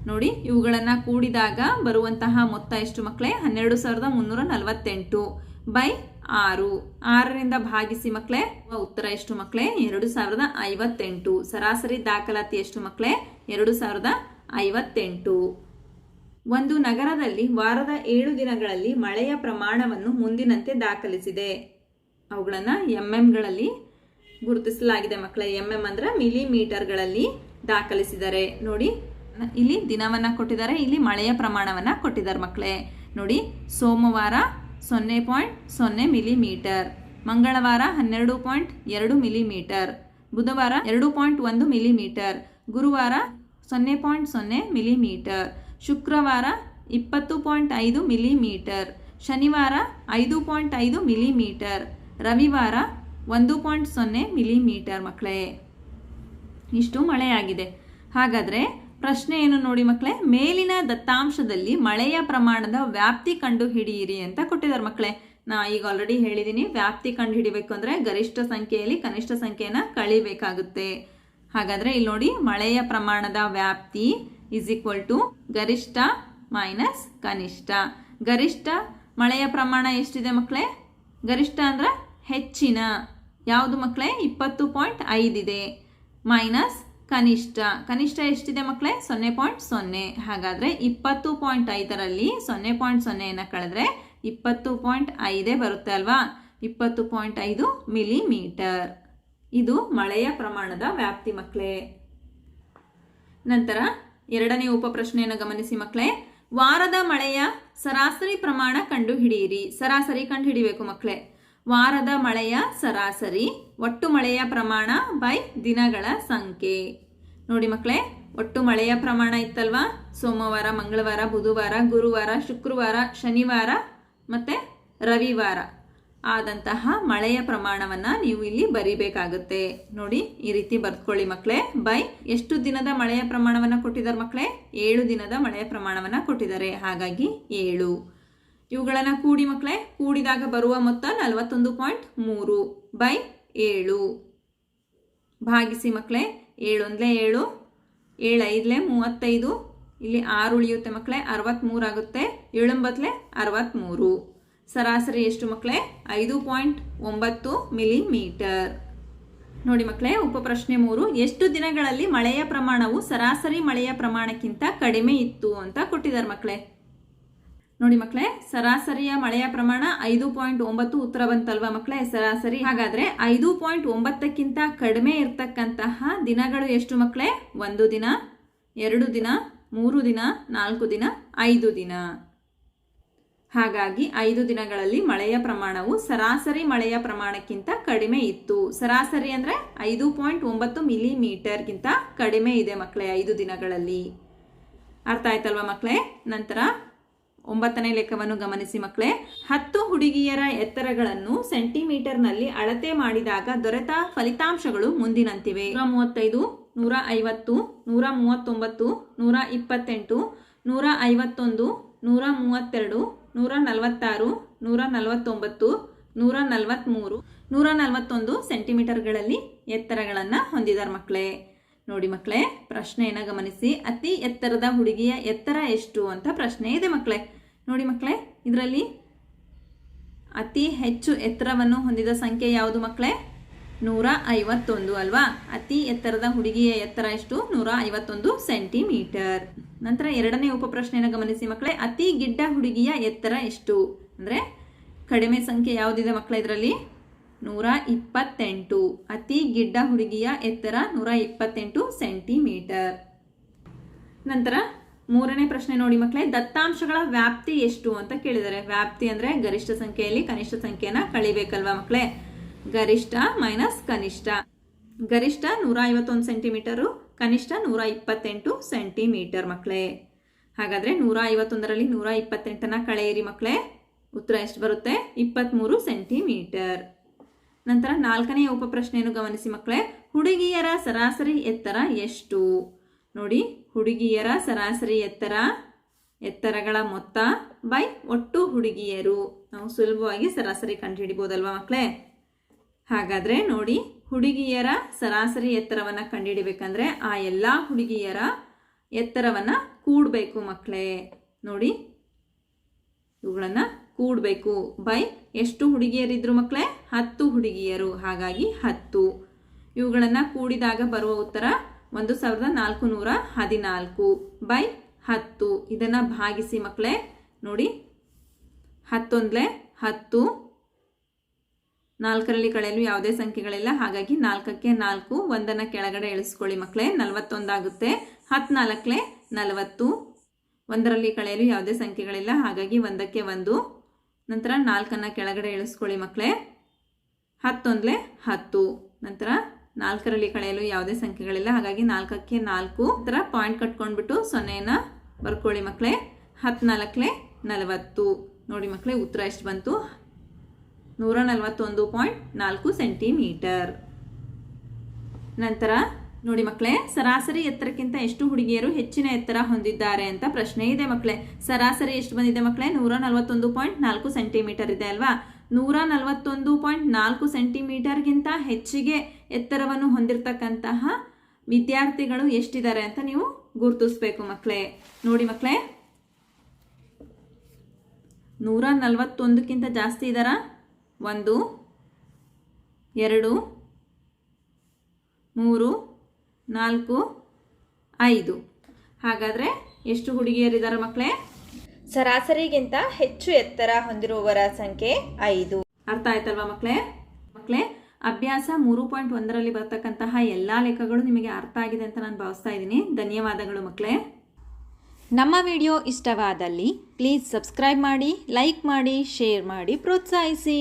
ನೋಡಿ, ಇವುಗಳನ್ನು ಕೂಡಿದಾಗ ಬರುವಂತಹ ಮೊತ್ತ ಎಷ್ಟು ಮಕ್ಕಳೇ? ಹನ್ನೆರಡು ಸಾವಿರದ ಮುನ್ನೂರ ನಲವತ್ತೆಂಟು. ಬೈ ಆರು. ಆರರಿಂದ ಭಾಗಿಸಿ ಮಕ್ಕಳೇ ಉತ್ತರ ಎಷ್ಟು ಮಕ್ಕಳೇ ಎರಡು ಸಾವಿರದ ಐವತ್ತೆಂಟು. ಸರಾಸರಿ ದಾಖಲಾತಿ ಎಷ್ಟು ಮಕ್ಕಳೇ ಎರಡು ಸಾವಿರದ ಐವತ್ತೆಂಟು. ಒಂದು ನಗರದಲ್ಲಿ ವಾರದ ಏಳು ದಿನಗಳಲ್ಲಿ ಮಳೆಯ ಪ್ರಮಾಣವನ್ನು ಮುಂದಿನಂತೆ ದಾಖಲಿಸಿದೆ. ಅವುಗಳನ್ನು ಎಂ ಎಂಗಳಲ್ಲಿ ಗುರುತಿಸಲಾಗಿದೆ ಮಕ್ಕಳೇ ಎಂ ಎಂ ಅಂದ್ರೆ ಮಿಲಿಮೀಟರ್ಗಳಲ್ಲಿ ದಾಖಲಿಸಿದ್ದಾರೆ ನೋಡಿ, ಇಲ್ಲಿ ದಿನವನ್ನ ಕೊಟ್ಟಿದ್ದಾರೆ, ಇಲ್ಲಿ ಮಳೆಯ ಪ್ರಮಾಣವನ್ನ ಕೊಟ್ಟಿದ್ದಾರೆ ಮಕ್ಕಳೇ ನೋಡಿ, ಸೋಮವಾರ ಸೊನ್ನೆ ಪಾಯಿಂಟ್ ಸೊನ್ನೆ ಮಿಲಿಮೀಟರ್. ಮಂಗಳವಾರ ಹನ್ನೆರಡು ಪಾಯಿಂಟ್ ಎರಡು ಮಿಲಿಮೀಟರ್. ಬುಧವಾರ ಎರಡು ಪಾಯಿಂಟ್ ಒಂದು ಮಿಲಿಮೀಟರ್. ಗುರುವಾರ ಸೊನ್ನೆ ಪಾಯಿಂಟ್ ಸೊನ್ನೆ ಮಿಲಿಮೀಟರ್. ಶುಕ್ರವಾರ ಇಪ್ಪತ್ತು ಪಾಯಿಂಟ್ ಐದು ಮಿಲಿಮೀಟರ್. ಶನಿವಾರ ಐದು ಪಾಯಿಂಟ್ ಐದು ಮಿಲಿಮೀಟರ್. ರವಿವಾರ ಒಂದು ಪಾಯಿಂಟ್ ಸೊನ್ನೆ ಮಿಲಿಮೀಟರ್ ಮಕ್ಕಳೇ. ಇಷ್ಟು ಮಳೆಯಾಗಿದೆ. ಹಾಗಾದರೆ ಪ್ರಶ್ನೆ ಏನು ನೋಡಿ ಮಕ್ಕಳೇ, ಮೇಲಿನ ದತ್ತಾಂಶದಲ್ಲಿ ಮಳೆಯ ಪ್ರಮಾಣದ ವ್ಯಾಪ್ತಿ ಕಂಡು ಹಿಡಿಯಿರಿ ಅಂತ ಕೊಟ್ಟಿದ್ದಾರೆ ಮಕ್ಕಳೇ. ನಾ ಈಗ ಆಲ್ರೆಡಿ ಹೇಳಿದ್ದೀನಿ ವ್ಯಾಪ್ತಿ ಕಂಡು ಹಿಡಿಬೇಕು ಅಂದರೆ ಗರಿಷ್ಠ ಸಂಖ್ಯೆಯಲ್ಲಿ ಕನಿಷ್ಠ ಸಂಖ್ಯೆಯನ್ನು ಕಳಿಬೇಕಾಗುತ್ತೆ. ಹಾಗಾದರೆ ಇಲ್ಲಿ ನೋಡಿ, ಮಳೆಯ ಪ್ರಮಾಣದ ವ್ಯಾಪ್ತಿ ಇಸ್ ಈಕ್ವಲ್ ಟು ಗರಿಷ್ಠ ಮೈನಸ್ ಕನಿಷ್ಠ. ಗರಿಷ್ಠ ಮಳೆಯ ಪ್ರಮಾಣ ಎಷ್ಟಿದೆ ಮಕ್ಕಳೇ? ಗರಿಷ್ಠ ಅಂದ್ರೆ ಹೆಚ್ಚಿನ. ಯಾವುದು ಮಕ್ಕಳೇ? ಇಪ್ಪತ್ತು ಪಾಯಿಂಟ್ ಐದಿದೆ ಮೈನಸ್ ಕನಿಷ್ಠ ಕನಿಷ್ಠ ಎಷ್ಟಿದೆ ಮಕ್ಕಳೇ ಸೊನ್ನೆ ಪಾಯಿಂಟ್ ಸೊನ್ನೆ. ಹಾಗಾದರೆ ಇಪ್ಪತ್ತು ಪಾಯಿಂಟ್ ಐದರಲ್ಲಿ ಸೊನ್ನೆ ಪಾಯಿಂಟ್ ಸೊನ್ನೆಯನ್ನು ಕಳೆದ್ರೆ ಇಪ್ಪತ್ತು ಪಾಯಿಂಟ್ ಐದೇ ಬರುತ್ತೆ ಅಲ್ವಾ? ಇಪ್ಪತ್ತು ಪಾಯಿಂಟ್ ಐದು ಮಿಲಿಮೀಟರ್. ಇದು ಮಳೆಯ ಪ್ರಮಾಣದ ವ್ಯಾಪ್ತಿ ಮಕ್ಕಳೇ ನಂತರ ಎರಡನೇ ಉಪಪ್ರಶ್ನೆಯನ್ನು ಗಮನಿಸಿ ಮಕ್ಕಳೇ ವಾರದ ಮಳೆಯ ಸರಾಸರಿ ಪ್ರಮಾಣ ಕಂಡುಹಿಡಿಯಿರಿ. ಸರಾಸರಿ ಕಂಡುಹಿಡಿಬೇಕು ಮಕ್ಕಳೇ ವಾರದ ಮಳೆಯ ಸರಾಸರಿ, ಒಟ್ಟು ಮಳೆಯ ಪ್ರಮಾಣ ಬೈ ದಿನಗಳ ಸಂಖ್ಯೆ. ನೋಡಿ ಮಕ್ಕಳೇ ಒಟ್ಟು ಮಳೆಯ ಪ್ರಮಾಣ ಇತ್ತಲ್ವಾ? ಸೋಮವಾರ, ಮಂಗಳವಾರ, ಬುಧವಾರ, ಗುರುವಾರ, ಶುಕ್ರವಾರ, ಶನಿವಾರ ಮತ್ತು ರವಿವಾರ. ಆದಂತಹ ಮಳೆಯ ಪ್ರಮಾಣವನ್ನ ನೀವು ಇಲ್ಲಿ ಬರಿಬೇಕಾಗುತ್ತೆ. ನೋಡಿ, ಈ ರೀತಿ ಬರ್ತ್ಕೊಳ್ಳಿ ಮಕ್ಕಳೇ ಬೈ ಎಷ್ಟು ದಿನದ ಮಳೆಯ ಪ್ರಮಾಣವನ್ನ ಕೊಟ್ಟಿದ್ದಾರೆ ಮಕ್ಕಳೇ ಏಳು ದಿನದ ಮಳೆಯ ಪ್ರಮಾಣವನ್ನ ಕೊಟ್ಟಿದ್ದಾರೆ ಹಾಗಾಗಿ ಏಳು. ಇವುಗಳನ್ನ ಕೂಡಿ ಮಕ್ಕಳೇ ಕೂಡಿದಾಗ ಬರುವ ಮೊತ್ತ ನಲವತ್ತೊಂದು ಪಾಯಿಂಟ್ ಮೂರು ಬೈ ಏಳು. ಭಾಗಿಸಿ ಮಕ್ಕಳೇ ಏಳೊಂದಲೇ ಏಳು ಏಳು ಐದಲೇ ಮೂವತ್ತೈದು. ಇಲ್ಲಿ ಆರು ಉಳಿಯುತ್ತೆ ಮಕ್ಕಳೇ ಅರವತ್ತ್ಮೂರು ಆಗುತ್ತೆ ಏಳೊಂಬತ್ತಲೇ ಅರವತ್ತ್ಮೂರು ಸರಾಸರಿ ಎಷ್ಟು ಮಕ್ಕಳೇ ಐದು ಪಾಯಿಂಟ್ ಒಂಬತ್ತು ಮಿಲಿಮೀಟರ್. ನೋಡಿ ಮಕ್ಕಳೇ ಉಪಪ್ರಶ್ನೆ ಮೂರು, ಎಷ್ಟು ದಿನಗಳಲ್ಲಿ ಮಳೆಯ ಪ್ರಮಾಣವು ಸರಾಸರಿ ಮಳೆಯ ಪ್ರಮಾಣಕ್ಕಿಂತ ಕಡಿಮೆ ಇತ್ತು ಅಂತ ಕೊಟ್ಟಿದ್ದಾರೆ ಮಕ್ಕಳೇ ನೋಡಿ ಮಕ್ಕಳೇ ಸರಾಸರಿಯ ಮಳೆಯ ಪ್ರಮಾಣ ಐದು ಪಾಯಿಂಟ್ ಒಂಬತ್ತು ಉತ್ತರ ಬಂತಲ್ವಾ ಮಕ್ಕಳೇ ಸರಾಸರಿ? ಹಾಗಾದ್ರೆ ಐದು ಪಾಯಿಂಟ್ ಒಂಬತ್ತಕ್ಕಿಂತ ಕಡಿಮೆ ಇರ್ತಕ್ಕಂತಹ ದಿನಗಳು ಎಷ್ಟು ಮಕ್ಕಳೇ ಒಂದು ದಿನ, ಎರಡು ದಿನ, ಮೂರು ದಿನ, ನಾಲ್ಕು ದಿನ, ಐದು ದಿನ. ಹಾಗಾಗಿ ಐದು ದಿನಗಳಲ್ಲಿ ಮಳೆಯ ಪ್ರಮಾಣವು ಸರಾಸರಿ ಮಳೆಯ ಪ್ರಮಾಣಕ್ಕಿಂತ ಕಡಿಮೆ ಇತ್ತು. ಸರಾಸರಿ ಅಂದ್ರೆ ಐದು ಪಾಯಿಂಟ್ ಒಂಬತ್ತು ಮಿಲಿಮೀಟರ್ಗಿಂತ ಕಡಿಮೆ ಇದೆ ಮಕ್ಕಳೇ ಐದು ದಿನಗಳಲ್ಲಿ. ಅರ್ಥ ಆಯ್ತಲ್ವಾ ಮಕ್ಕಳೇ ನಂತರ ಒಂಬತ್ತನೇ ಲೆಕ್ಕವನ್ನು ಗಮನಿಸಿ ಮಕ್ಕಳೇ. ಹತ್ತು ಹುಡುಗಿಯರ ಎತ್ತರಗಳನ್ನು ಸೆಂಟಿಮೀಟರ್ನಲ್ಲಿ ಅಳತೆ ಮಾಡಿದಾಗ ದೊರೆತ ಫಲಿತಾಂಶಗಳು ಮುಂದಿನಂತಿವೆ. ನೂರ ಮೂವತ್ತೈದು, ನೂರ ಐವತ್ತು, ನೂರ ಮೂವತ್ತೊಂಬತ್ತು, ನೂರ ಇಪ್ಪತ್ತೆಂಟು, ನೂರ ಐವತ್ತೊಂದು, ನೂರ ಮೂವತ್ತೆರಡು, ನೂರ ನಲವತ್ತಾರು, ನೂರ ನಲವತ್ತೊಂಬತ್ತು, ನೂರ ನಲವತ್ತ್ಮೂರು ನೂರ ನಲವತ್ತೊಂದು ಸೆಂಟಿಮೀಟರ್ಗಳಲ್ಲಿ ಎತ್ತರಗಳನ್ನು ಹೊಂದಿದ್ದಾರೆ ಮಕ್ಕಳೇ. ನೋಡಿ ಮಕ್ಕಳೇ ಪ್ರಶ್ನೆಯನ್ನು ಗಮನಿಸಿ? ಅತಿ ಎತ್ತರದ ಹುಡುಗಿಯ ಎತ್ತರ ಎಷ್ಟು ಅಂತ ಪ್ರಶ್ನೆ ಇದೆ ಮಕ್ಕಳೇ. ನೋಡಿ ಮಕ್ಕಳೇ, ಇದರಲ್ಲಿ ಅತಿ ಹೆಚ್ಚು ಎತ್ತರವನ್ನು ಹೊಂದಿದ ಸಂಖ್ಯೆ ಯಾವುದು ಮಕ್ಕಳೇ? ನೂರ ಐವತ್ತೊಂದು ಅಲ್ವಾ? ಅತಿ ಎತ್ತರದ ಹುಡುಗಿಯ ಎತ್ತರ ಎಷ್ಟು? ನೂರ ಐವತ್ತೊಂದು ಸೆಂಟಿಮೀಟರ್. ನಂತರ ಎರಡನೇ ಉಪಪ್ರಶ್ನೆಯನ್ನು ಗಮನಿಸಿ ಮಕ್ಕಳೇ, ಅತಿ ಗಿಡ್ಡ ಹುಡುಗಿಯ ಎತ್ತರ ಎಷ್ಟು? ಅಂದರೆ ಕಡಿಮೆ ಸಂಖ್ಯೆ ಯಾವುದಿದೆ ಮಕ್ಕಳ ಇದರಲ್ಲಿ? ನೂರ ಇಪ್ಪತ್ತೆಂಟು. ಅತಿ ಗಿಡ್ಡ ಹುಡುಗಿಯ ಎತ್ತರ ನೂರ ಇಪ್ಪತ್ತೆಂಟು ಸೆಂಟಿಮೀಟರ್. ನಂತರ ಮೂರನೇ ಪ್ರಶ್ನೆ ನೋಡಿ ಮಕ್ಕಳೇ, ದತ್ತಾಂಶಗಳ ವ್ಯಾಪ್ತಿ ಎಷ್ಟು ಅಂತ ಕೇಳಿದ್ದಾರೆ ವ್ಯಾಪ್ತಿ ಅಂದ್ರೆ ಗರಿಷ್ಠ ಸಂಖ್ಯೆಯಲ್ಲಿ ಕನಿಷ್ಠ ಸಂಖ್ಯೆಯನ್ನ ಕಳಿಬೇಕಲ್ವಾ ಮಕ್ಕಳೇ? ಗರಿಷ್ಠ ಮೈನಸ್ ಕನಿಷ್ಠ. ಗರಿಷ್ಠ ನೂರ ಐವತ್ತೊಂದು ಸೆಂಟಿಮೀಟರು, ಕನಿಷ್ಠ ನೂರ ಇಪ್ಪತ್ತೆಂಟು ಸೆಂಟಿಮೀಟರ್ ಮಕ್ಕಳೇ. ಹಾಗಾದ್ರೆ ನೂರ ಐವತ್ತೊಂದರಲ್ಲಿ ನೂರ ಇಪ್ಪತ್ತೆಂಟನ್ನ ಕಳೆಯಿರಿ ಮಕ್ಕಳೇ. ಉತ್ತರ ಎಷ್ಟು ಬರುತ್ತೆ? ಇಪ್ಪತ್ತ್ಮೂರು ಸೆಂಟಿಮೀಟರ್. ನಂತರ ನಾಲ್ಕನೆಯ ಉಪಪ್ರಶ್ನೆಯನ್ನು ಗಮನಿಸಿ ಮಕ್ಕಳೇ. ಹುಡುಗಿಯರ ಸರಾಸರಿ ಎತ್ತರ ಎಷ್ಟು? ನೋಡಿ, ಹುಡುಗಿಯರ ಸರಾಸರಿ ಎತ್ತರ, ಎತ್ತರಗಳ ಮೊತ್ತ ಬೈ ಒಟ್ಟು ಹುಡುಗಿಯರು. ನಾವು ಸುಲಭವಾಗಿ ಸರಾಸರಿ ಕಂಡುಹಿಡಿಬೋದಲ್ವಾ ಮಕ್ಕಳೇ? ಹಾಗಾದ್ರೆ ನೋಡಿ, ಹುಡುಗಿಯರ ಸರಾಸರಿ ಎತ್ತರವನ್ನು ಕಂಡುಹಿಡಿಬೇಕಂದ್ರೆ ಆ ಎಲ್ಲ ಹುಡುಗಿಯರ ಎತ್ತರವನ್ನು ಕೂಡಬೇಕು ಮಕ್ಕಳೇ. ನೋಡಿ, ಇವುಗಳನ್ನು ಕೂಡಬೇಕು. ಬೈ, ಎಷ್ಟು ಹುಡುಗಿಯರಿದ್ರು ಮಕ್ಕಳೇ ಹತ್ತು ಹುಡುಗಿಯರು. ಹಾಗಾಗಿ ಹತ್ತು. ಇವುಗಳನ್ನು ಕೂಡಿದಾಗ ಬರುವ ಉತ್ತರ ಒಂದು ಸಾವಿರದ ನಾಲ್ಕು ನೂರ ಹದಿನಾಲ್ಕು. ಬೈ, ಹತ್ತು. ಇದನ್ನು ಭಾಗಿಸಿ ಮಕ್ಕಳೇ ನೋಡಿ, ಹತ್ತೊಂದಲೇ ಹತ್ತು. ನಾಲ್ಕರಲ್ಲಿ ಕಳೆಯಲು ಯಾವುದೇ ಸಂಖ್ಯೆಗಳಿಲ್ಲ. ಹಾಗಾಗಿ ನಾಲ್ಕಕ್ಕೆ ನಾಲ್ಕು, ಒಂದನ್ನು ಕೆಳಗಡೆ ಇಳಿಸ್ಕೊಳ್ಳಿ ಮಕ್ಕಳೇ ನಲವತ್ತೊಂದಾಗುತ್ತೆ. ಹತ್ನಾಲ್ಕಲೆ ನಲವತ್ತು. ಒಂದರಲ್ಲಿ ಕಳೆಯಲು ಯಾವುದೇ ಸಂಖ್ಯೆಗಳಿಲ್ಲ. ಹಾಗಾಗಿ ಒಂದಕ್ಕೆ ಒಂದು. ನಂತರ ನಾಲ್ಕನ್ನು ಕೆಳಗಡೆ ಇಳಿಸ್ಕೊಳ್ಳಿ ಮಕ್ಕಳೇ ಹತ್ತೊಂದಲೇ ಹತ್ತು. ನಂತರ ನಾಲ್ಕರಲ್ಲಿ ಕಳೆಯಲು ಯಾವುದೇ ಸಂಖ್ಯೆಗಳಿಲ್ಲ. ಹಾಗಾಗಿ ನಾಲ್ಕಕ್ಕೆ ನಾಲ್ಕು. ನಂತರ ಪಾಯಿಂಟ್ ಕಟ್ಕೊಂಡ್ಬಿಟ್ಟು ಸೊನ್ನೆಯನ್ನು ಬರ್ಕೊಳ್ಳಿ ಮಕ್ಕಳೇ ಹತ್ನಾಲ್ಕಲೆ ನಲವತ್ತು. ನೋಡಿ ಮಕ್ಕಳೇ ಉತ್ತರ ಎಷ್ಟು ಬಂತು? ನೂರ ನಲವತ್ತೊಂದು ಪಾಯಿಂಟ್ ನಾಲ್ಕು ಸೆಂಟಿಮೀಟರ್ ನಂತರ ನೋಡಿ ಮಕ್ಕಳೇ, ಸರಾಸರಿ ಎತ್ತರಕ್ಕಿಂತ ಎಷ್ಟು ಹುಡುಗಿಯರು ಹೆಚ್ಚಿನ ಎತ್ತರ ಹೊಂದಿದ್ದಾರೆ ಅಂತ ಪ್ರಶ್ನೆ ಇದೆ ಮಕ್ಕಳೇ. ಸರಾಸರಿ ಎಷ್ಟು ಬಂದಿದೆ ಮಕ್ಕಳೇ? ನೂರ ನಲವತ್ತೊಂದು ಪಾಯಿಂಟ್ ನಾಲ್ಕು ಸೆಂಟಿಮೀಟರ್ ಇದೆ ಅಲ್ವಾ? ನೂರ ನಲವತ್ತೊಂದು ಪಾಯಿಂಟ್ ನಾಲ್ಕು ಸೆಂಟಿಮೀಟರ್ಗಿಂತ ಹೆಚ್ಚಿಗೆ ಎತ್ತರವನ್ನು ಹೊಂದಿರತಕ್ಕಂತಹ ವಿದ್ಯಾರ್ಥಿಗಳು ಎಷ್ಟಿದ್ದಾರೆ ಅಂತ ನೀವು ಗುರುತಿಸ್ಬೇಕು ಮಕ್ಕಳೇ. ನೋಡಿ ಮಕ್ಕಳೇ, ನೂರ ನಲವತ್ತೊಂದಕ್ಕಿಂತ ಜಾಸ್ತಿ ಇದ್ದಾರ ಒಂದು, ಎರಡು, ಮೂರು ನಾಲ್ಕು ಐದು. ಹಾಗಾದರೆ ಎಷ್ಟು ಹುಡುಗಿಯರಿದ್ದಾರೆ ಮಕ್ಕಳೇ? ಸರಾಸರಿಗಿಂತ ಹೆಚ್ಚು ಎತ್ತರ ಹೊಂದಿರುವವರ ಸಂಖ್ಯೆ ಐದು. ಅರ್ಥ ಆಯ್ತಲ್ವಾ ಮಕ್ಕಳೇ? ಮಕ್ಕಳೇ ಅಭ್ಯಾಸ ಮೂರು ಪಾಯಿಂಟ್ ಒಂದರಲ್ಲಿ ಬರ್ತಕ್ಕಂತಹ ಎಲ್ಲ ಲೆಕ್ಕಗಳು ನಿಮಗೆ ಅರ್ಥ ಆಗಿದೆ ಅಂತ ನಾನು ಭಾವಿಸ್ತಾ ಇದ್ದೀನಿ. ಧನ್ಯವಾದಗಳು ಮಕ್ಕಳೇ. ನಮ್ಮ ವಿಡಿಯೋ ಇಷ್ಟವಾದಲ್ಲಿ ಪ್ಲೀಸ್ ಸಬ್ಸ್ಕ್ರೈಬ್ ಮಾಡಿ ಲೈಕ್ ಮಾಡಿ ಶೇರ್ ಮಾಡಿ ಪ್ರೋತ್ಸಾಹಿಸಿ.